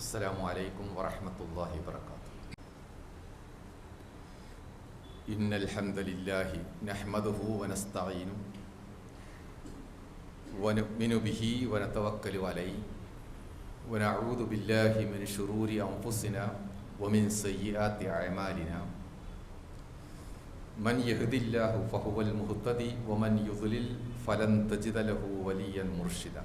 السلام عليكم ورحمة الله وبركاته إن الحمد لله نحمده ونستعينه ونؤمن به ونتوكل عليه ونعوذ بالله من شرور أنفسنا ومن سيئات أعمالنا من يهد الله فهو المهتدي ومن يضلل فلن تجد له وليا مرشدا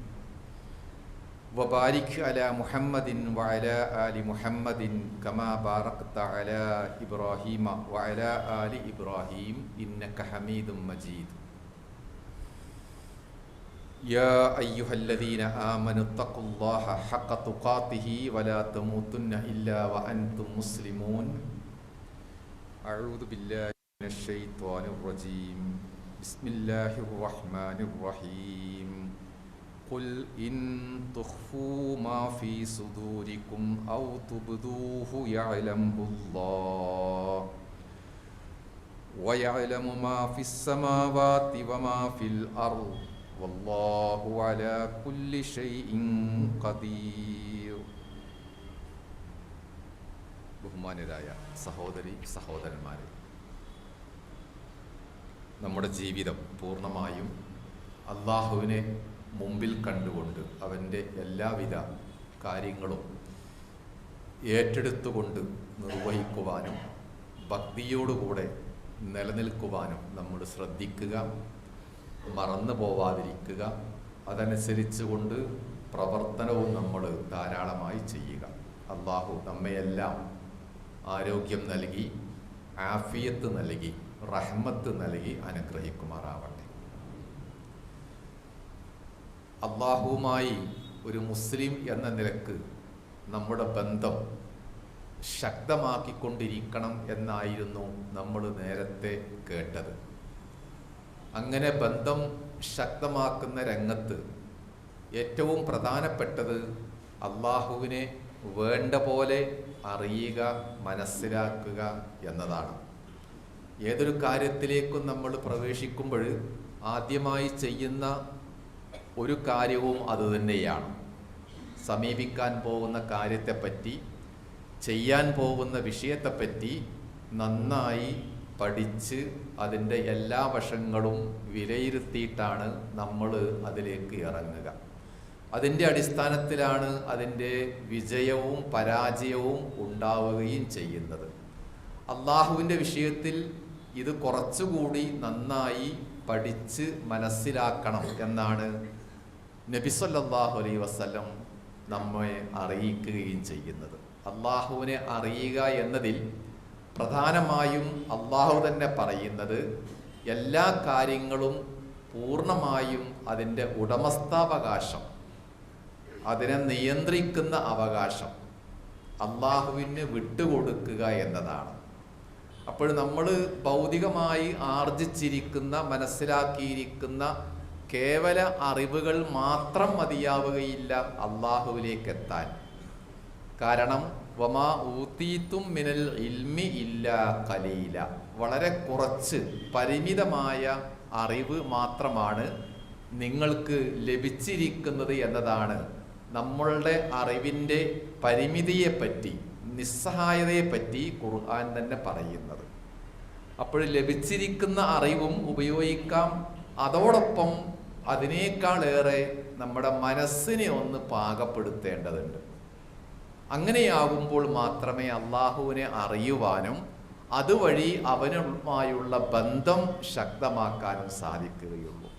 وبارك على محمد وعلى آل محمد كما باركت على إبراهيم وعلى آل إبراهيم إنك حميد مجيد يا أيها الذين آمنوا اتقوا الله حق تقاته ولا تموتن إلا وأنتم مسلمون أعوذ بالله من الشيطان الرجيم بسم الله الرحمن الرحيم قل إن تخفوا ما في صدوركم أو تبدوه يعلمه الله ويعلم ما في السماوات وما في الأرض والله على كل شيء قدير ബഹുമാനരായ സഹോദരി സഹോദരന്മാരെ നമ്മുടെ ജീവിതം പൂർണ്ണമായും അള്ളാഹുവിനെ മുമ്പിൽ കണ്ടുകൊണ്ട് അവന്റെ എല്ലാവിധ കാര്യങ്ങളും ഏറ്റെടുത്തുകൊണ്ട് നിർവഹിക്കുവാനും ഭക്തിയോടുകൂടെ നിലനിൽക്കുവാനും നമ്മൾ ശ്രദ്ധിക്കുക മറന്നു പോവാതിരിക്കുക. അതനുസരിച്ച് കൊണ്ട് പ്രവർത്തനവും നമ്മൾ ധാരാളമായി ചെയ്യുക. അള്ളാഹു നമ്മയെല്ലാം ആരോഗ്യം നൽകി ആഫിയത്ത് നൽകി റഹ്മത്ത് നൽകി അനുഗ്രഹിക്കുമാറാവട്ടെ. അള്ളാഹുവുമായി ഒരു മുസ്ലിം എന്ന നിലയ്ക്ക് നമ്മുടെ ബന്ധം ശക്തമാക്കിക്കൊണ്ടിരിക്കണം എന്നായിരുന്നു നമ്മൾ നേരത്തെ കേട്ടത്. അങ്ങനെ ബന്ധം ശക്തമാക്കുന്ന രംഗത്ത് ഏറ്റവും പ്രധാനപ്പെട്ടത് അള്ളാഹുവിനെ വേണ്ട പോലെ അറിയുക മനസ്സിലാക്കുക എന്നതാണ്. ഏതൊരു കാര്യത്തിലേക്കും നമ്മൾ പ്രവേശിക്കുമ്പോൾ ആദ്യമായി ചെയ്യുന്ന ഒരു കാര്യവും അതുതന്നെയാണ് സമീപിക്കാൻ പോകുന്ന കാര്യത്തെപ്പറ്റി ചെയ്യാൻ പോകുന്ന വിഷയത്തെപ്പറ്റി നന്നായി പഠിച്ച് അതിന്റെ എല്ലാ വശങ്ങളും വിലയിരുത്തിയിട്ടാണ് നമ്മൾ അതിലേക്ക് ഇറങ്ങുക. അതിന്റെ അടിസ്ഥാനത്തിലാണ് അതിന്റെ വിജയവും പരാജയവും ഉണ്ടാവുകയും ചെയ്യുന്നത്. അള്ളാഹുവിന്റെ വിഷയത്തിൽ ഇത് കുറച്ചുകൂടി നന്നായി പഠിച്ച് മനസ്സിലാക്കണം എന്നാണ് നബിസല്ലാഹു അലൈ വസ്ലം നമ്മെ അറിയിക്കുകയും ചെയ്യുന്നത്. അള്ളാഹുവിനെ അറിയുക എന്നതിൽ പ്രധാനമായും അള്ളാഹു തന്നെ പറയുന്നത് എല്ലാ കാര്യങ്ങളും പൂർണമായും അതിന്റെ ഉടമസ്ഥാവകാശം അതിനെ നിയന്ത്രിക്കുന്ന അവകാശം അള്ളാഹുവിന് വിട്ടുകൊടുക്കുക എന്നതാണ്. അപ്പോൾ നമ്മൾ ഭൗതികമായി ആർജിച്ചിരിക്കുന്ന മനസ്സിലാക്കിയിരിക്കുന്ന കേവല അറിവുകൾ മാത്രം മതിയാവുകയില്ല അള്ളാഹുവിലേക്ക് എത്താൻ കാരണം വമാ ഊത്തീത്തും മിനൽ ഇൽമി ഇല്ല കലീല വളരെ കുറച്ച് പരിമിതമായ അറിവ് മാത്രമാണ് നിങ്ങൾക്ക് ലഭിച്ചിരിക്കുന്നത് എന്നതാണ്. നമ്മളുടെ അറിവിന്റെ പരിമിതിയെപ്പറ്റി നിസ്സഹായതയെപ്പറ്റി ഖുർആൻ തന്നെ പറയുന്നത്. അപ്പോൾ ലഭിച്ചിരിക്കുന്ന അറിവും ഉപയോഗിക്കാം. അതോടൊപ്പം അതിനേക്കാളേറെ നമ്മുടെ മനസ്സിനെ ഒന്ന് പാകപ്പെടുത്തേണ്ടതുണ്ട്. അങ്ങനെയാകുമ്പോൾ മാത്രമേ അള്ളാഹുവിനെ അറിയുവാനും അതുവഴി അവനുമായുള്ള ബന്ധം ശക്തമാക്കാനും സാധിക്കുകയുള്ളൂ.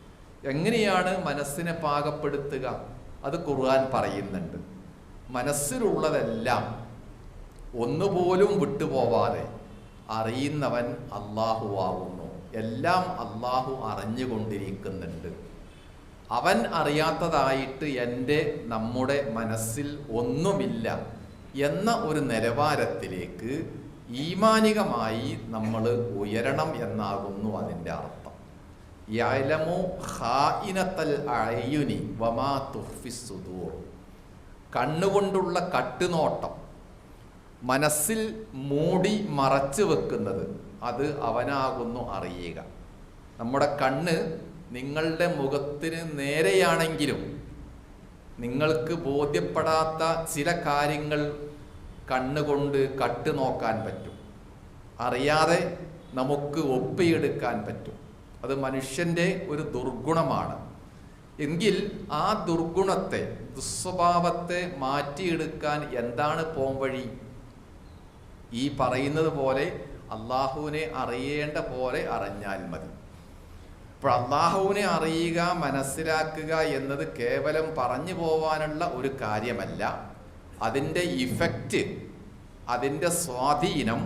എങ്ങനെയാണ് മനസ്സിനെ പാകപ്പെടുത്തുക? അത് ഖുർആൻ പറയുന്നുണ്ട്. മനസ്സിലുള്ളതെല്ലാം ഒന്നുപോലും വിട്ടുപോവാതെ അറിയുന്നവൻ അള്ളാഹു ആവുന്നു എല്ലാം അള്ളാഹു അറിഞ്ഞുകൊണ്ടിരിക്കുന്നുണ്ട്. അവൻ അറിയാത്തതായിട്ട് എന്റെ നമ്മുടെ മനസ്സിൽ ഒന്നുമില്ല എന്ന ഒരു നിലവാരത്തിലേക്ക് ഈമാനികമായി നമ്മൾ ഉയരണം എന്നാകുന്നു അതിന്റെ അർത്ഥം. യലമു വമാ തുഖ്ഫിസ് സുദൂർ. കണ്ണുകൊണ്ടുള്ള കട്ടുനോട്ടം മനസ്സിൽ മൂടി മറച്ചു വെക്കുന്നത് അത് അവനാകുന്നു അറിയുക. നമ്മുടെ കണ്ണ് നിങ്ങളുടെ മുഖത്തിന് നേരെയാണെങ്കിലും നിങ്ങൾക്ക് ബോധ്യപ്പെടാത്ത ചില കാര്യങ്ങൾ കണ്ണുകൊണ്ട് കട്ടു നോക്കാൻ പറ്റും. അറിയാതെ നമുക്ക് ഒപ്പിയെടുക്കാൻ പറ്റും. അത് മനുഷ്യന്റെ ഒരു ദുർഗുണമാണ്. എങ്കിൽ ആ ദുർഗുണത്തെ ദുസ്വഭാവത്തെ മാറ്റിയെടുക്കാൻ എന്താണ് പോംവഴി ഈ പറയുന്നത് പോലെ അള്ളാഹുവിനെ അറിയേണ്ട പോലെ അറിഞ്ഞാൽ മതി. അപ്പോൾ അള്ളാഹുവിനെ അറിയുക മനസ്സിലാക്കുക എന്നത് കേവലം പറഞ്ഞു പോവാനുള്ള ഒരു കാര്യമല്ല. അതിന്റെ ഇഫക്റ്റ് അതിന്റെ സ്വാധീനം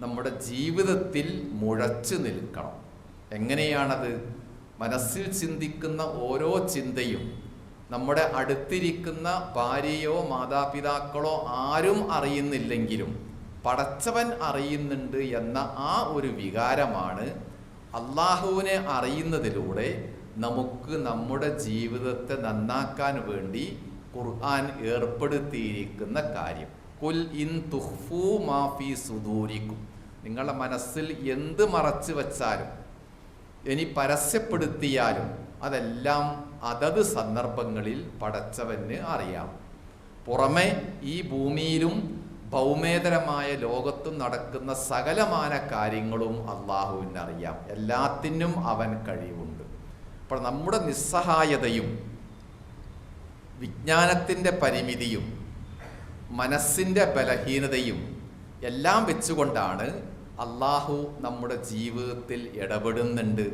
നമ്മുടെ ജീവിതത്തിൽ മുഴച്ചു നിൽക്കണം. എങ്ങനെയാണത്? മനസ്സിൽ ചിന്തിക്കുന്ന ഓരോ ചിന്തയും നമ്മുടെ അടുത്തിരിക്കുന്ന ഭാര്യയോ മാതാപിതാക്കളോ ആരും അറിയുന്നില്ലെങ്കിലും പടച്ചവൻ അറിയുന്നുണ്ട് എന്ന ആ ഒരു വികാരമാണ് അള്ളാഹുവിനെ അറിയുന്നതിലൂടെ നമുക്ക് നമ്മുടെ ജീവിതത്തെ നന്നാക്കാൻ വേണ്ടി ഖുർആൻ ഏർപ്പെടുത്തിയിരിക്കുന്ന കാര്യം. കുൽ ഇൻ തുഹ്ഫു മാഫി സുദൂരിക്കും. നിങ്ങളുടെ മനസ്സിൽ എന്ത് മറച്ചു വച്ചാലും ഇനി പരസ്യപ്പെടുത്തിയാലും അതെല്ലാം അതത് സന്ദർഭങ്ങളിൽ പടച്ചവന് അറിയാം. പുറമെ ഈ ഭൂമിയിലും ഭൗമേതരമായ ലോകത്തും നടക്കുന്ന സകലമാന കാര്യങ്ങളും അള്ളാഹുവിന് അറിയാം എല്ലാത്തിനും അവൻ കഴിവുണ്ട്. അപ്പോൾ നമ്മുടെ നിസ്സഹായതയും വിജ്ഞാനത്തിന്റെ പരിമിതിയും മനസ്സിന്റെ ബലഹീനതയും എല്ലാം വെച്ചുകൊണ്ടാണ് അള്ളാഹു നമ്മുടെ ജീവിതത്തിൽ ഇടപെടുന്നുണ്ട്.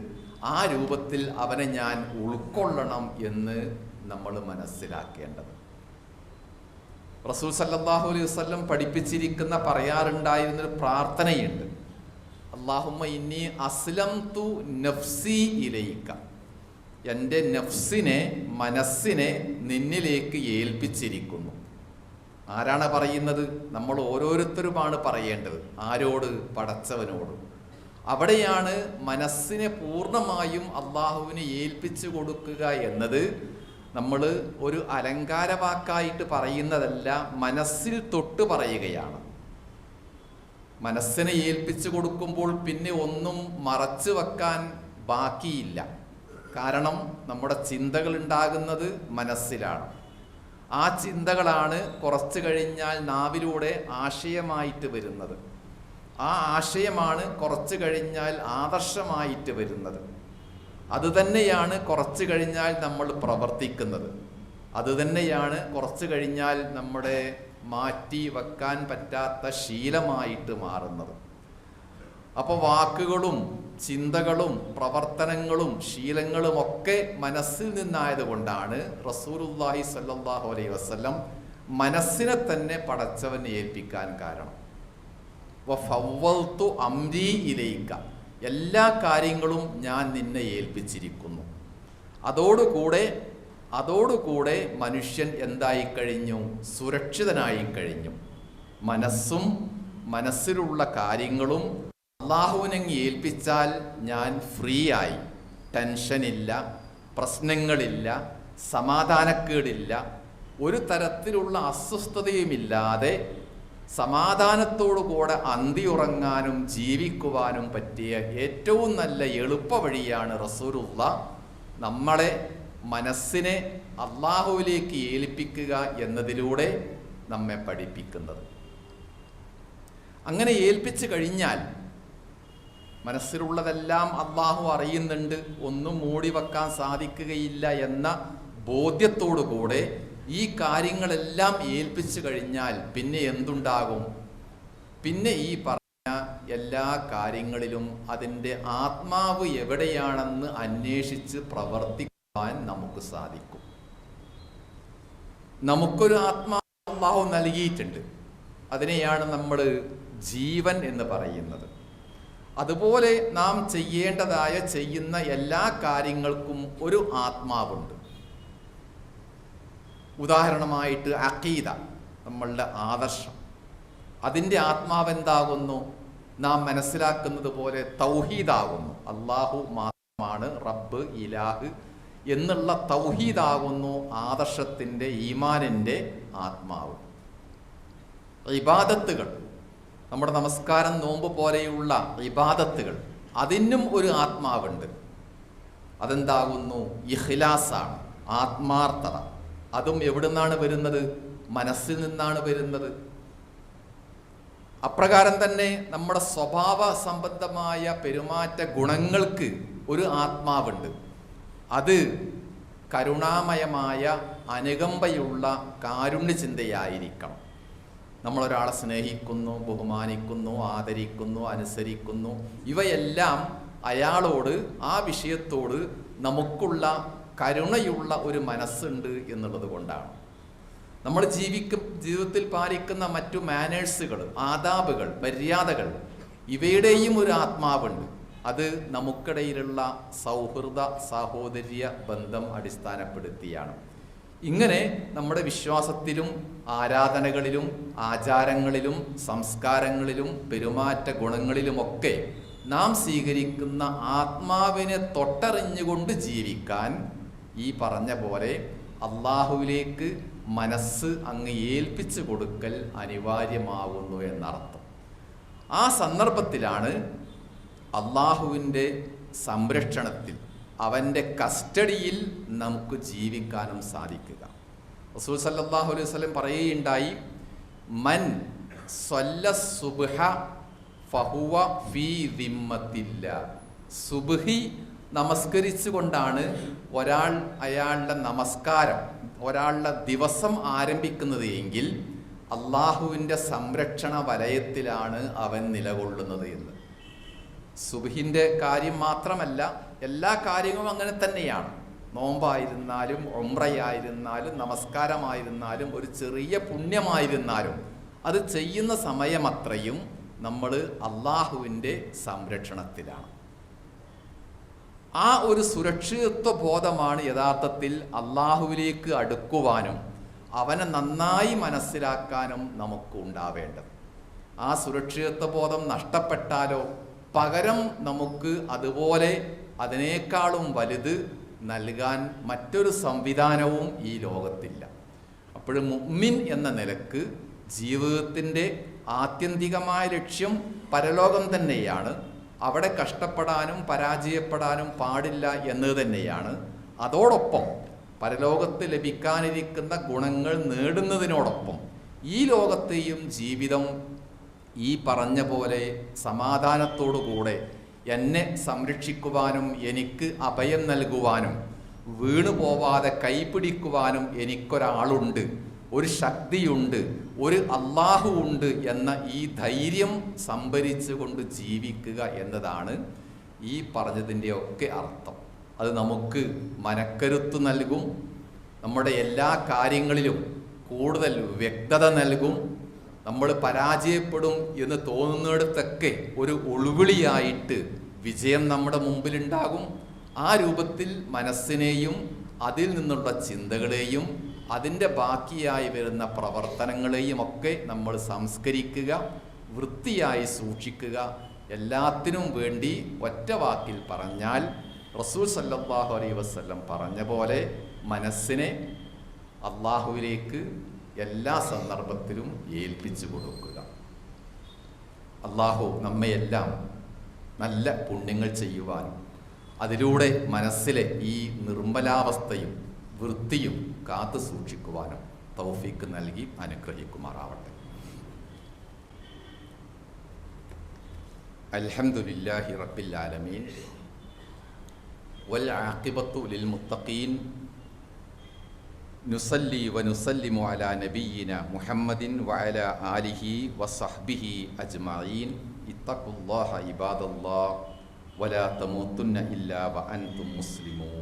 ആ രൂപത്തിൽ അവനെ ഞാൻ ഉൾക്കൊള്ളണം എന്ന് നമ്മൾ മനസ്സിലാക്കേണ്ടത്. റസൂൽ സല്ലാഹു അലൈഹി വസ്ലം പഠിപ്പിച്ചിരിക്കുന്ന പറയാറുണ്ടായിരുന്ന ഒരു പ്രാർത്ഥനയുണ്ട്. അള്ളാഹുമ്മ ഇന്നി അസ്ലം തു നഫ്സി ഇലയിക്ക എന്റെ നഫ്സിനെ മനസ്സിനെ നിന്നിലേക്ക് ഏൽപ്പിച്ചിരിക്കുന്നു. ആരാണ് പറയുന്നത്? നമ്മൾ ഓരോരുത്തരുമാണ് പറയേണ്ടത്. ആരോട്? പടച്ചവനോട്. അവിടെയാണ് മനസ്സിനെ പൂർണമായും അള്ളാഹുവിനെ ഏൽപ്പിച്ചു കൊടുക്കുക എന്നത് നമ്മൾ ഒരു അലങ്കാര വാക്കായിട്ട് പറയുന്നതല്ല മനസ്സിൽ തൊട്ട് പറയുകയാണ്. മനസ്സിനെ ഏൽപ്പിച്ചു കൊടുക്കുമ്പോൾ പിന്നെ ഒന്നും മറച്ചു വെക്കാൻ ബാക്കിയില്ല. കാരണം നമ്മുടെ ചിന്തകൾ ഉണ്ടാകുന്നത് മനസ്സിലാണ്. ആ ചിന്തകളാണ് കുറച്ച് കഴിഞ്ഞാൽ നാവിലൂടെ ആശയമായിട്ട് വരുന്നത്. ആ ആശയമാണ് കുറച്ച് കഴിഞ്ഞാൽ ആദർശമായിട്ട് വരുന്നത്. അത് തന്നെയാണ് കുറച്ച് കഴിഞ്ഞാൽ നമ്മൾ പ്രവർത്തിക്കുന്നത്. അത് തന്നെയാണ് കുറച്ച് കഴിഞ്ഞാൽ നമ്മുടെ മാറ്റി വെക്കാൻ പറ്റാത്ത ശീലമായിട്ട് മാറുന്നത്. അപ്പോൾ വാക്കുകളും ചിന്തകളും പ്രവർത്തനങ്ങളും ശീലങ്ങളും ഒക്കെ മനസ്സിൽ നിന്നായതുകൊണ്ടാണ് റസൂലുല്ലാഹി സല്ലാഹു അലൈ വസ്ലം മനസ്സിനെ തന്നെ പടച്ചവനെ ഏൽപ്പിക്കാൻ കാരണം. ഇലയിക്കാം ഇലയിക്ക എല്ലാ കാര്യങ്ങളും ഞാൻ നിന്നെ ഏൽപ്പിച്ചിരിക്കുന്നു. അതോടുകൂടെ അതോടുകൂടെ മനുഷ്യൻ എന്തായി കഴിഞ്ഞു? സുരക്ഷിതനായി കഴിഞ്ഞു. മനസ്സും മനസ്സിലുള്ള കാര്യങ്ങളും അള്ളാഹുവിനങ് ഏൽപ്പിച്ചാൽ ഞാൻ ഫ്രീ ആയി ടെൻഷനില്ല പ്രശ്നങ്ങളില്ല സമാധാനക്കേടില്ല. ഒരു തരത്തിലുള്ള അസ്വസ്ഥതയുമില്ലാതെ സമാധാനത്തോടുകൂടെ അന്തിയുറങ്ങാനും ജീവിക്കുവാനും പറ്റിയ ഏറ്റവും നല്ല എളുപ്പ വഴിയാണ് റസൂലുള്ള നമ്മളെ മനസ്സിനെ അള്ളാഹുവിലേക്ക് ഏൽപ്പിക്കുക എന്നതിലൂടെ നമ്മെ പഠിപ്പിക്കുന്നത്. അങ്ങനെ ഏൽപ്പിച്ചു കഴിഞ്ഞാൽ മനസ്സിലുള്ളതെല്ലാം അള്ളാഹു അറിയുന്നുണ്ട് ഒന്നും മൂടി വെക്കാൻ സാധിക്കുകയില്ല എന്ന ബോധ്യത്തോടു കൂടെ ഈ കാര്യങ്ങളെല്ലാം ഏൽപ്പിച്ചു കഴിഞ്ഞാൽ പിന്നെ എന്തുണ്ടാകും? പിന്നെ ഈ പറഞ്ഞ എല്ലാ കാര്യങ്ങളിലും അതിന്റെ ആത്മാവ് എവിടെയാണെന്ന് അന്വേഷിച്ച് പ്രവർത്തിക്കാൻ നമുക്ക് സാധിക്കും. നമുക്കൊരു ആത്മാവ് അള്ളാഹു നൽകിയിട്ടുണ്ട്. അതിനെയാണ് നമ്മൾ ജീവൻ എന്ന് പറയുന്നത്. അതുപോലെ നാം ചെയ്യേണ്ടതായ ചെയ്യുന്ന എല്ലാ കാര്യങ്ങൾക്കും ഒരു ആത്മാവുണ്ട്. ഉദാഹരണമായിട്ട് അക്കീത നമ്മളുടെ ആദർശം. അതിന്റെ ആത്മാവെന്താകുന്നു? നാം മനസ്സിലാക്കുന്നത് പോലെ തൗഹീദാകുന്നു. അള്ളാഹു മാത്രമാണ് റബ്ബ് ഇലാഹ് എന്നുള്ള തൗഹീദാകുന്നു ആദർശത്തിന്റെ ഈമാനിന്റെ ആത്മാവ്. ഇബാദത്തുകൾ നമ്മുടെ നമസ്കാരം നോമ്പ് പോലെയുള്ള ഇബാദത്തുകൾ അതിനും ഒരു ആത്മാവുണ്ട്. അതെന്താകുന്നു? ഇഖ്ലാസാണ് ആത്മാർത്ഥത. അതും എവിടുന്നാണ് വരുന്നത്? മനസ്സിൽ നിന്നാണ് വരുന്നത്. അപ്രകാരം തന്നെ നമ്മുടെ സ്വഭാവ സംബന്ധമായ പെരുമാറ്റ ഗുണങ്ങൾക്ക് ഒരു ആത്മാവുണ്ട്. അത് കരുണാമയമായ അനുകമ്പയുള്ള കാരുണ്യ ചിന്തയായിരിക്കണം. നമ്മളൊരാളെ സ്നേഹിക്കുന്നു ബഹുമാനിക്കുന്നു ആദരിക്കുന്നു അനുസരിക്കുന്നു. ഇവയെല്ലാം അയാളോട് ആ വിഷയത്തോട് നമുക്കുള്ള കരുണയുള്ള ഒരു മനസ്സുണ്ട് എന്നുള്ളത് കൊണ്ടാണ്. നമ്മൾ ജീവിക്കും ജീവിതത്തിൽ പാലിക്കുന്ന മറ്റു മാനേഴ്സുകൾ ആദാബുകൾ മര്യാദകൾ ഇവയുടെയും ഒരു ആത്മാവുണ്ട്. അത് നമുക്കിടയിലുള്ള സൗഹൃദ സാഹോദര്യ ബന്ധം അടിസ്ഥാനപ്പെടുത്തിയാണ്. ഇങ്ങനെ നമ്മുടെ വിശ്വാസത്തിലും ആരാധനകളിലും ആചാരങ്ങളിലും സംസ്കാരങ്ങളിലും പെരുമാറ്റ ഗുണങ്ങളിലുമൊക്കെ നാം സ്വീകരിക്കുന്ന ആത്മാവിനെ തൊട്ടറിഞ്ഞുകൊണ്ട് ജീവിക്കാൻ ഈ പറഞ്ഞ പോലെ അള്ളാഹുവിലേക്ക് മനസ്സ് അങ്ങ് ഏൽപ്പിച്ചു കൊടുക്കൽ അനിവാര്യമാകുന്നു എന്നർത്ഥം. ആ സന്ദർഭത്തിലാണ് അള്ളാഹുവിന്റെ സംരക്ഷണത്തിൽ അവന്റെ കസ്റ്റഡിയിൽ നമുക്ക് ജീവിക്കാനും സാധിക്കുക. റസൂൽ സല്ലാഹു അലൈഹി വസല്ലം പറയുകയുണ്ടായി മൻ സ്വല്ല സുബ്ഹ ഫഹുവ ഫീ ദിമ്മത്തില്ല. സുബ്ഹി നമസ്കരിച്ചുകൊണ്ടാണ് ഒരാൾ അയാളുടെ നമസ്കാരം ഒരാളുടെ ദിവസം ആരംഭിക്കുന്നത് എങ്കിൽ അള്ളാഹുവിന്റെ സംരക്ഷണ വലയത്തിലാണ് അവൻ നിലകൊള്ളുന്നത് എന്ന്. സുബിഹിന്റെ കാര്യം മാത്രമല്ല എല്ലാ കാര്യങ്ങളും അങ്ങനെ തന്നെയാണ്. നോമ്പായിരുന്നാലും ഒമ്രയായിരുന്നാലും നമസ്കാരമായിരുന്നാലും ഒരു ചെറിയ പുണ്യമായിരുന്നാലും അത് ചെയ്യുന്ന സമയമത്രയും നമ്മൾ അള്ളാഹുവിന്റെ സംരക്ഷണത്തിലാണ്. ആ ഒരു സുരക്ഷിതത്വ ബോധമാണ് യഥാർത്ഥത്തിൽ അള്ളാഹുവിലേക്ക് അടുക്കുവാനും അവനെ നന്നായി മനസ്സിലാക്കാനും നമുക്ക് ഉണ്ടാവേണ്ടത് ആ സുരക്ഷിതത്വ ബോധം നഷ്ടപ്പെട്ടാലോ പകരം നമുക്ക് അതുപോലെ അതിനേക്കാളും വലുത് നൽകാൻ മറ്റൊരു സംവിധാനവും ഈ ലോകത്തില്ല. അപ്പോഴും മുഅ്മിൻ എന്ന നിലയ്ക്ക് ജീവിതത്തിന്റെ ആത്യന്തികമായ ലക്ഷ്യം പരലോകം തന്നെയാണ്. അവിടെ കഷ്ടപ്പെടാനും പരാജയപ്പെടാനും പാടില്ല എന്നത് തന്നെയാണ്. അതോടൊപ്പം പരലോകത്ത് ലഭിക്കാനിരിക്കുന്ന ഗുണങ്ങൾ നേടുന്നതിനോടൊപ്പം ഈ ലോകത്തെയും ജീവിതം ഈ പറഞ്ഞ പോലെ സമാധാനത്തോടുകൂടെ എന്നെ സംരക്ഷിക്കുവാനും എനിക്ക് അഭയം നൽകുവാനും വീണു പോവാതെ കൈപിടിക്കുവാനും എനിക്കൊരാളുണ്ട് ഒരു ശക്തിയുണ്ട് ഒരു അള്ളാഹു ഉണ്ട് എന്ന ഈ ധൈര്യം സംഭരിച്ചുകൊണ്ട് ജീവിക്കുക എന്നതാണ് ഈ പറഞ്ഞതിന്റെ ഒക്കെ അർത്ഥം. അത് നമുക്ക് മനക്കരുത്ത് നൽകും നമ്മുടെ എല്ലാ കാര്യങ്ങളിലും കൂടുതൽ വ്യക്തത നൽകും നമ്മൾ പരാജയപ്പെടും എന്ന് തോന്നുന്നിടത്തൊക്കെ ഒരു ഒളിവിളിയായിട്ട് വിജയം നമ്മുടെ മുമ്പിലുണ്ടാകും. ആ രൂപത്തിൽ മനസ്സിനെയും അതിൽ നിന്നുള്ള ചിന്തകളെയും അതിന്റെ ബാക്കിയായി വരുന്ന പ്രവർത്തനങ്ങളെയും ഒക്കെ നമ്മൾ സംസ്കരിക്കുക വൃത്തിയായി സൂക്ഷിക്കുക. എല്ലാത്തിനും വേണ്ടി ഒറ്റ വാക്കിൽ പറഞ്ഞാൽ റസൂൽ സല്ലാഹു അലൈ വസല്ലം പറഞ്ഞ പോലെ മനസ്സിനെ അള്ളാഹുവിലേക്ക് എല്ലാ സന്ദർഭത്തിലും ഏൽപ്പിച്ചു കൊടുക്കുക. അള്ളാഹു നമ്മയെല്ലാം നല്ല പുണ്യങ്ങൾ ചെയ്യുവാനും അതിലൂടെ മനസ്സിലെ ഈ നിർമ്മലാവസ്ഥയും വൃത്തിയും കാത്തു സൂക്ഷിക്കുവാനും തൗഫീക്ക് നൽകി അനുഗ്രഹിക്കുമാറാവട്ടെ. അൽഹംദുലില്ലാഹി റബ്ബിൽ ആലമീൻ. വൽ ആഖിബത്തു ലിൽ മുത്തഖീൻ നുസല്ലി വനുസല്ലിമു അലാ നബീന മുഹമ്മദിൻ വഅല ആലിഹി വസഹ്ബിഹി അജ്മഈൻ. ഇത്തഖുല്ലാഹ ഇബാദല്ലാഹ്. വലാ തമൂത്തുന്ന ഇല്ലാ വഅൻതും മുസ്ലിമൂൻ.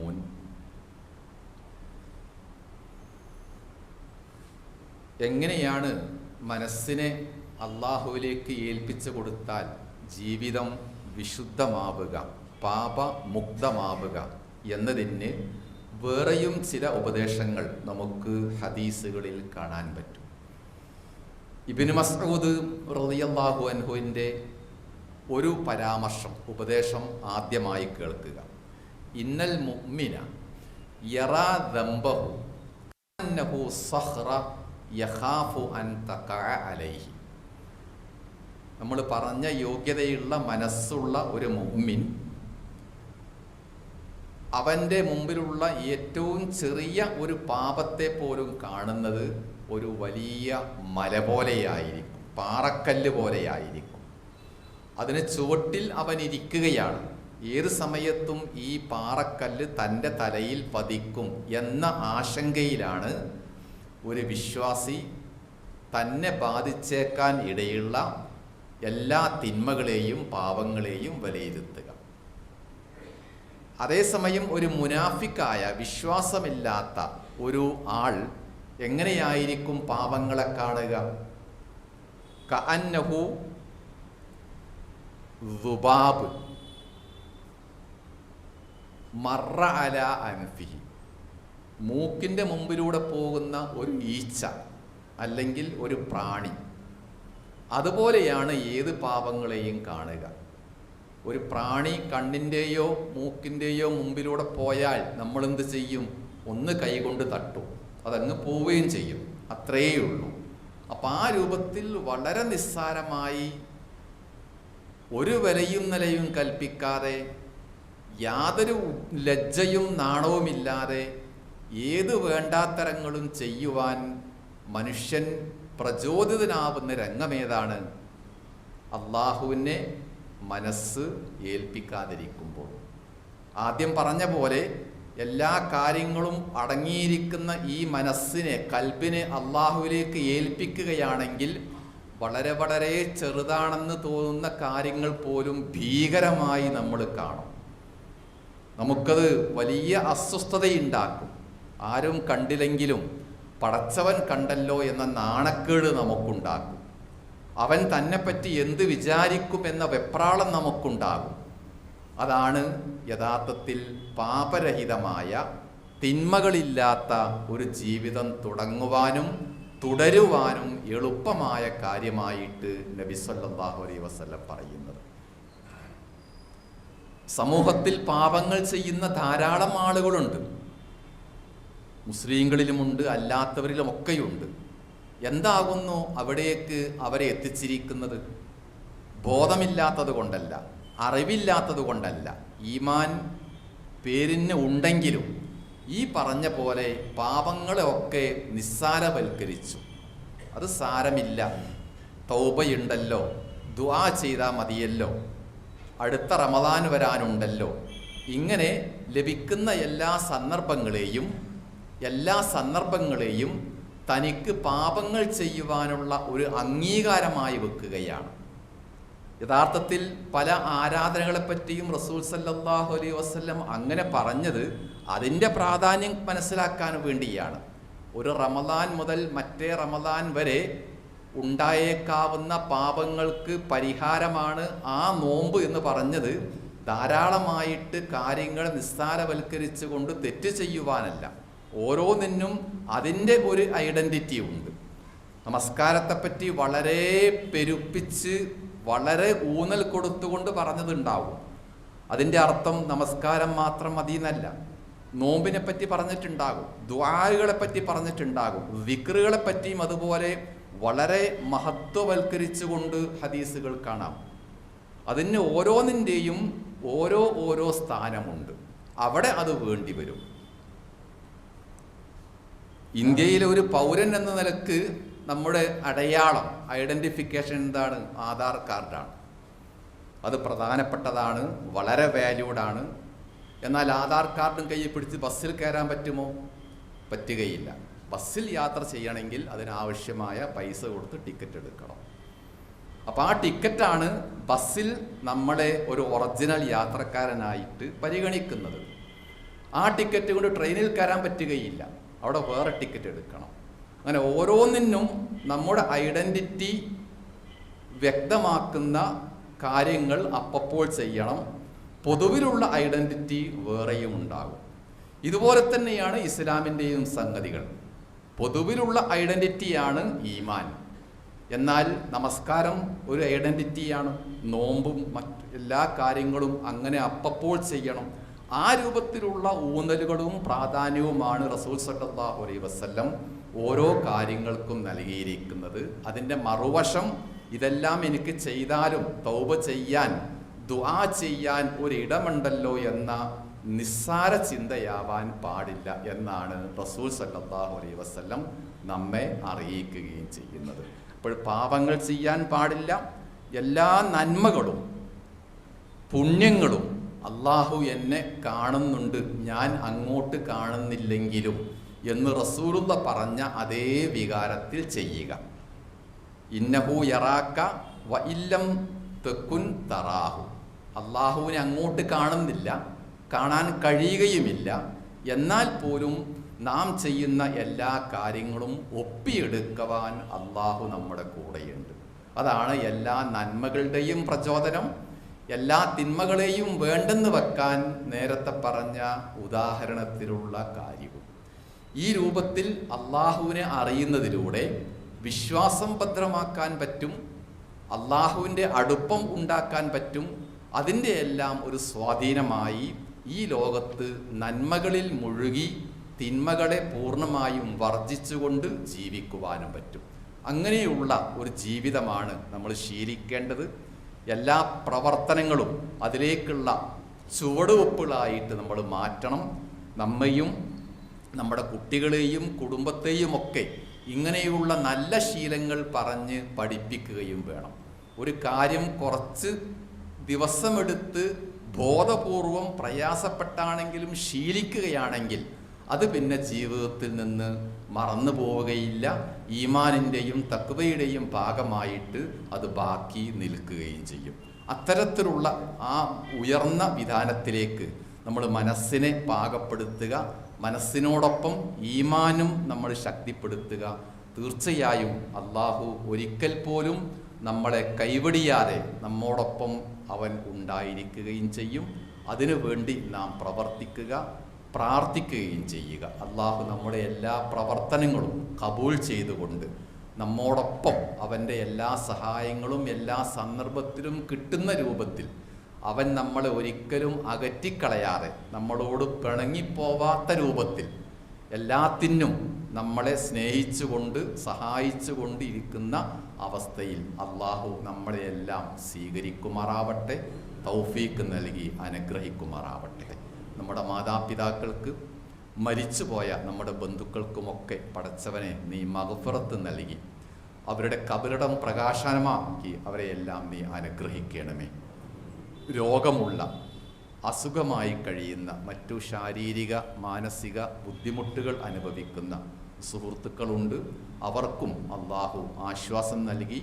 എങ്ങനെയാണ് മനസ്സിനെ അള്ളാഹുവിലേക്ക് ഏൽപ്പിച്ചു കൊടുത്താൽ ജീവിതം വിശുദ്ധമാവുക പാപമുക്തമാവുക എന്നതിന് വേറെയും ചില ഉപദേശങ്ങൾ നമുക്ക് ഹദീസുകളിൽ കാണാൻ പറ്റും. ഇബിന് മസ്ഊദ് റളിയല്ലാഹു അൻഹുവിന്റെ ഒരു പരാമർശം ഉപദേശം ആദ്യമായി കേൾക്കുക. ഇന്നൽ മുഅ്മിന യറാ ദംബഹു അന്നഹു സഹ്റ യഖാഫു അൻ തഖഅ അലൈഹി. നമ്മൾ പറഞ്ഞ യോഗ്യതയുള്ള മനസ്സുള്ള ഒരു മുഅ്മിൻ അവന്റെ മുമ്പിലുള്ള ഏറ്റവും ചെറിയ ഒരു പാപത്തെ പോലും കാണുന്നത് ഒരു വലിയ മല പോലെയായിരിക്കും പാറക്കല്ല് പോലെയായിരിക്കും. അതിന് ചുവട്ടിൽ അവൻ ഇരിക്കുകയാണ്. ഏത് സമയത്തും ഈ പാറക്കല്ല് തന്റെ തലയിൽ പതിക്കും എന്ന ആശങ്കയിലാണ് ഒരു വിശ്വാസി തന്നെ ബാധിച്ചേക്കാൻ ഇടയുള്ള എല്ലാ തിന്മകളെയും പാപങ്ങളെയും വിലയിരുത്തുക. അതേസമയം ഒരു മുനാഫിക്കായ വിശ്വാസമില്ലാത്ത ഒരു ആൾ എങ്ങനെയായിരിക്കും പാപങ്ങളെ കാണുക? കഅന്നഹു ദുബാബ്. മറ അല അൻഫിഹി. മൂക്കിന്റെ മുമ്പിലൂടെ പോകുന്ന ഒരു ഈച്ച അല്ലെങ്കിൽ ഒരു പ്രാണി. അതുപോലെയാണ് ഏത് പാപങ്ങളെയും കാണുക. ഒരു പ്രാണി കണ്ണിന്റെയോ മൂക്കിന്റെയോ മുമ്പിലൂടെ പോയാൽ നമ്മൾ എന്ത് ചെയ്യും? ഒന്ന് കൈകൊണ്ട് തട്ടും. അതങ്ങ് പോവുകയും ചെയ്യും. അത്രയേ ഉള്ളൂ അപ്പം ആ രൂപത്തിൽ വളരെ നിസ്സാരമായി ഒരു വിലയും നിലയും കൽപ്പിക്കാതെ യാതൊരു ലജ്ജയും നാണവുമില്ലാതെ ഏത് വേണ്ടാത്തരങ്ങളും ചെയ്യുവാൻ മനുഷ്യൻ പ്രചോദിതനാവുന്ന രംഗമേതാണ്? അള്ളാഹുവിനെ മനസ്സ് ഏൽപ്പിക്കാതിരിക്കുമ്പോൾ. ആദ്യം പറഞ്ഞ പോലെ എല്ലാ കാര്യങ്ങളും അടങ്ങിയിരിക്കുന്ന ഈ മനസ്സിനെ കൽബിനെ അള്ളാഹുവിലേക്ക് ഏൽപ്പിക്കുകയാണെങ്കിൽ വളരെ വളരെ ചെറുതാണെന്ന് തോന്നുന്ന കാര്യങ്ങൾ പോലും ഭീകരമായി നമ്മൾ കാണും. നമുക്കത് വലിയ അസ്വസ്ഥതയുണ്ടാക്കും. ആരും കണ്ടില്ലെങ്കിലും പടച്ചവൻ കണ്ടല്ലോ എന്ന നാണക്കേട് നമുക്കുണ്ടാകും. അവൻ തന്നെപ്പറ്റി എന്ത് വിചാരിക്കുമെന്ന വെപ്രാളം നമുക്കുണ്ടാകും. അതാണ് യഥാർത്ഥത്തിൽ പാപരഹിതമായ തിന്മകളില്ലാത്ത ഒരു ജീവിതം തുടങ്ങുവാനും തുടരുവാനും എളുപ്പമായ കാര്യമായിട്ട് നബി സല്ലല്ലാഹു അലൈഹി വസല്ലം പറയുന്നത്. സമൂഹത്തിൽ പാപങ്ങൾ ചെയ്യുന്ന ധാരാളം ആളുകളുണ്ട്. മുസ്ലിങ്ങളിലുമുണ്ട് അല്ലാത്തവരിലുമൊക്കെയുണ്ട്. എന്താകുന്നു അവിടേക്ക് അവരെ എത്തിച്ചിരിക്കുന്നത്? ബോധമില്ലാത്തത് കൊണ്ടല്ല അറിവില്ലാത്തത് കൊണ്ടല്ല ഈമാൻ പേരിന് ഉണ്ടെങ്കിലും ഈ പറഞ്ഞ പോലെ പാപങ്ങളെയൊക്കെ നിസ്സാരവൽക്കരിച്ചു. അത് സാരമില്ല. തൗബയുണ്ടല്ലോ ദുആ ചെയ്താൽ മതിയല്ലോ. അടുത്ത റമദാൻ വരാനുണ്ടല്ലോ. ഇങ്ങനെ ലഭിക്കുന്ന എല്ലാ സന്ദർഭങ്ങളെയും എല്ലാ സന്ദർഭങ്ങളെയും തനിക്ക് പാപങ്ങൾ ചെയ്യുവാനുള്ള ഒരു അംഗീകാരമായി വെക്കുകയാണ്. യഥാർത്ഥത്തിൽ പല ആരാധനകളെപ്പറ്റിയും റസൂൽ സല്ലാഹു അലൈ വസ്ല്ലം അങ്ങനെ പറഞ്ഞത് അതിന്റെ പ്രാധാന്യം മനസ്സിലാക്കാൻ വേണ്ടിയാണ്. ഒരു റമദാൻ മുതൽ മറ്റേ റമദാൻ വരെ ഉണ്ടായേക്കാവുന്ന പാപങ്ങൾക്ക് പരിഹാരമാണ് ആ നോമ്പ് എന്ന് പറഞ്ഞത് ധാരാളമായിട്ട് കാര്യങ്ങൾ നിസ്സാരവൽക്കരിച്ചുകൊണ്ട് തെറ്റ് ചെയ്യുവാനല്ല. ഓരോന്നിനും അതിന്റെ ഒരു ഐഡന്റിറ്റി ഉണ്ട്. നമസ്കാരത്തെപ്പറ്റി വളരെ പെരുപ്പിച്ച് വളരെ ഊന്നൽ കൊടുത്തുകൊണ്ട് പറഞ്ഞതുണ്ടാവും. അതിന്റെ അർത്ഥം നമസ്കാരം മാത്രം മതി എന്നല്ല നോമ്പിനെ പറ്റി പറഞ്ഞിട്ടുണ്ടാകും ദ്വാരുകളെ പറ്റി പറഞ്ഞിട്ടുണ്ടാകും വിക്രുകളെ പറ്റിയും അതുപോലെ വളരെ മഹത്വവൽക്കരിച്ചുകൊണ്ട് ഹദീസുകൾ കാണാം. അതിന് ഓരോന്നിന്റെയും ഓരോ ഓരോ സ്ഥാനമുണ്ട്. അവിടെ അത് വേണ്ടി വരും ഇന്ത്യയിലെ ഒരു പൗരൻ എന്ന നിലയ്ക്ക് നമ്മുടെ അടയാളം ഐഡന്റിഫിക്കേഷൻ എന്താണ്? ആധാർ കാർഡാണ്. അത് പ്രധാനപ്പെട്ടതാണ് വളരെ വാല്യൂഡാണ് എന്നാൽ ആധാർ കാർഡും കയ്യിൽ പിടിച്ച് ബസ്സിൽ കയറാൻ പറ്റുമോ? പറ്റുകയില്ല. ബസ്സിൽ യാത്ര ചെയ്യണമെങ്കിൽ അതിനാവശ്യമായ പൈസ കൊടുത്ത് ടിക്കറ്റ് എടുക്കണം. അപ്പോൾ ആ ടിക്കറ്റാണ് ബസ്സിൽ നമ്മളെ ഒരു ഒറിജിനൽ യാത്രക്കാരനായിട്ട് പരിഗണിക്കുന്നത്. ആ ടിക്കറ്റ് കൊണ്ട് ട്രെയിനിൽ കയറാൻ പറ്റുകയില്ല. അവിടെ വേറെ ടിക്കറ്റ് എടുക്കണം. അങ്ങനെ ഓരോന്നിനും നമ്മുടെ ഐഡന്റിറ്റി വ്യക്തമാക്കുന്ന കാര്യങ്ങൾ അപ്പപ്പോൾ ചെയ്യണം. പൊതുവിലുള്ള ഐഡന്റിറ്റി വേറെയും ഉണ്ടാകും. ഇതുപോലെ തന്നെയാണ് ഇസ്ലാമിന്റെയും സംഗതികൾ. പൊതുവിലുള്ള ഐഡന്റിറ്റിയാണ് ഈമാൻ. എന്നാൽ നമസ്കാരം ഒരു ഐഡന്റിറ്റിയാണ് നോമ്പും മറ്റ് എല്ലാ കാര്യങ്ങളും അങ്ങനെ അപ്പപ്പോൾ ചെയ്യണം. ആ രൂപത്തിലുള്ള ഊന്നലുകളും പ്രാധാന്യവുമാണ് റസൂൽ സല്ലല്ലാഹു അലൈഹി വസല്ലം ഓരോ കാര്യങ്ങൾക്കും നൽകിയിരിക്കുന്നത്. അതിന്റെ മറുവശം ഇതെല്ലാം എനിക്ക് ചെയ്താലും തൗബ ചെയ്യാൻ ദുആ ചെയ്യാൻ ഒരിടമുണ്ടല്ലോ എന്ന നിസ്സാര ചിന്തയാവാൻ പാടില്ല എന്നാണ് റസൂൽ സല്ലല്ലാഹു അലൈഹി വസല്ലം നമ്മെ അറിയിക്കുകയും ചെയ്യുന്നത്. അപ്പോൾ പാപങ്ങൾ ചെയ്യാൻ പാടില്ല. എല്ലാ നന്മകളും പുണ്യങ്ങളും അള്ളാഹു എന്നെ കാണുന്നുണ്ട് ഞാൻ അങ്ങോട്ട് കാണുന്നില്ലെങ്കിലും എന്ന് റസൂലുള്ള പറഞ്ഞ അതേ വികാരത്തിൽ ചെയ്യുക. ഇന്നഹു യറാക്ക വ ഇല്ലം തെക്കുൻ തറാഹു. അള്ളാഹുവിനെ അങ്ങോട്ട് കാണുന്നില്ല കാണാൻ കഴിയുകയുമില്ല. എന്നാൽ പോലും നാം ചെയ്യുന്ന എല്ലാ കാര്യങ്ങളും ഒപ്പിയെടുക്കുവാൻ അള്ളാഹു നമ്മുടെ കൂടെയുണ്ട്. അതാണ് എല്ലാ നന്മകളുടെയും പ്രചോദനം. എല്ലാ തിന്മകളെയും വേണ്ടെന്ന് വെക്കാൻ നേരത്തെ പറഞ്ഞ ഉദാഹരണത്തിലുള്ള കാര്യവും. ഈ രൂപത്തിൽ അള്ളാഹുവിനെ അറിയുന്നതിലൂടെ വിശ്വാസം ഭദ്രമാക്കാൻ പറ്റും അള്ളാഹുവിന്റെ അടുപ്പം ഉണ്ടാക്കാൻ പറ്റും അതിന്റെ എല്ലാം ഒരു സ്വാധീനമായി ഈ ലോകത്ത് നന്മകളിൽ മുഴുകി തിന്മകളെ പൂർണമായും വർജിച്ചുകൊണ്ട് ജീവിക്കുവാനും പറ്റും. അങ്ങനെയുള്ള ഒരു ജീവിതമാണ് നമ്മൾ ശീലിക്കേണ്ടത്. എല്ലാ പ്രവർത്തനങ്ങളും അതിലേക്കുള്ള ചുവടുവെപ്പുകളായിട്ട് നമ്മൾ മാറ്റണം. നമ്മയും നമ്മുടെ കുട്ടികളെയും കുടുംബത്തെയും ഒക്കെ ഇങ്ങനെയുള്ള നല്ല ശീലങ്ങൾ പറഞ്ഞ് പഠിപ്പിക്കുകയും വേണം. ഒരു കാര്യം കുറച്ച് ദിവസമെടുത്ത് ബോധപൂർവം പ്രയാസപ്പെട്ടാണെങ്കിലും ശീലിക്കുകയാണെങ്കിൽ അത് പിന്നെ ജീവിതത്തിൽ നിന്ന് മറന്നു പോവുകയില്ല. ഈമാനിന്റെയും തക്വയുടെയും ഭാഗമായിട്ട് അത് ബാക്കി നിൽക്കുകയും ചെയ്യും. അത്തരത്തിലുള്ള ആ ഉയർന്ന വിധാനത്തിലേക്ക് നമ്മൾ മനസ്സിനെ പാകപ്പെടുത്തുക മനസ്സിനോടൊപ്പം ഈമാനും നമ്മൾ ശക്തിപ്പെടുത്തുക. തീർച്ചയായും അള്ളാഹു ഒരിക്കൽ പോലും നമ്മളെ കൈവടിയാതെ നമ്മോടൊപ്പം അവൻ ഉണ്ടായിരിക്കുകയും ചെയ്യും. അതിനു വേണ്ടി നാം പ്രവർത്തിക്കുക. പ്രാർത്ഥിക്കുകയും ചെയ്യുക. അള്ളാഹു നമ്മുടെ എല്ലാ പ്രവർത്തനങ്ങളും കബൂൾ ചെയ്തുകൊണ്ട് നമ്മോടൊപ്പം അവന്റെ എല്ലാ സഹായങ്ങളും എല്ലാ സന്ദർഭത്തിലും കിട്ടുന്ന രൂപത്തിൽ അവൻ നമ്മളെ ഒരിക്കലും അകറ്റിക്കളയാതെ നമ്മളോട് പിണങ്ങിപ്പോവാത്ത രൂപത്തിൽ എല്ലാത്തിനും നമ്മളെ സ്നേഹിച്ചുകൊണ്ട് സഹായിച്ചുകൊണ്ട് ഇരിക്കുന്ന അവസ്ഥയിൽ അള്ളാഹു നമ്മളെയെല്ലാം സ്വീകരിക്കുമാറാവട്ടെ തൗഫീക്ക് നൽകി അനുഗ്രഹിക്കുമാറാവട്ടെ. നമ്മുടെ മാതാപിതാക്കൾക്ക് മരിച്ചുപോയ നമ്മുടെ ബന്ധുക്കൾക്കുമൊക്കെ പടച്ചവനെ നീ മകഫുറത്ത് നൽകി. അവരുടെ കബറിടം പ്രകാശനമാക്കി അവരെയെല്ലാം നീ അനുഗ്രഹിക്കണമേ. രോഗമുള്ള അസുഖമായി കഴിയുന്ന മറ്റു ശാരീരിക മാനസിക ബുദ്ധിമുട്ടുകൾ അനുഭവിക്കുന്ന സുഹൃത്തുക്കളുണ്ട്. അവർക്കും അള്ളാഹു ആശ്വാസം നൽകി.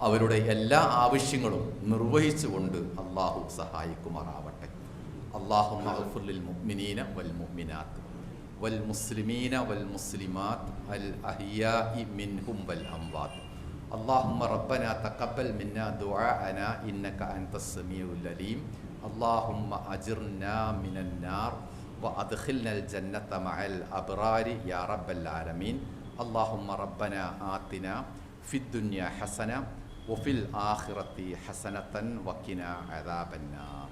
അവരുടെ എല്ലാ ആവശ്യങ്ങളും നിർവഹിച്ചുകൊണ്ട് അള്ളാഹു സഹായിക്കുമാറാവട്ടെ. اللهم اغفر للمؤمنين والمؤمنات والمسلمين والمسلمات الأحياء منهم والأموات اللهم ربنا تقبل منا دعاءنا إنك أنت السميع العليم اللهم أجرنا من النار وأدخلنا الجنة مع الأبرار يا رب العالمين اللهم ربنا آتنا في الدنيا حسنة وفي الآخرة حسنة وقنا عذاب النار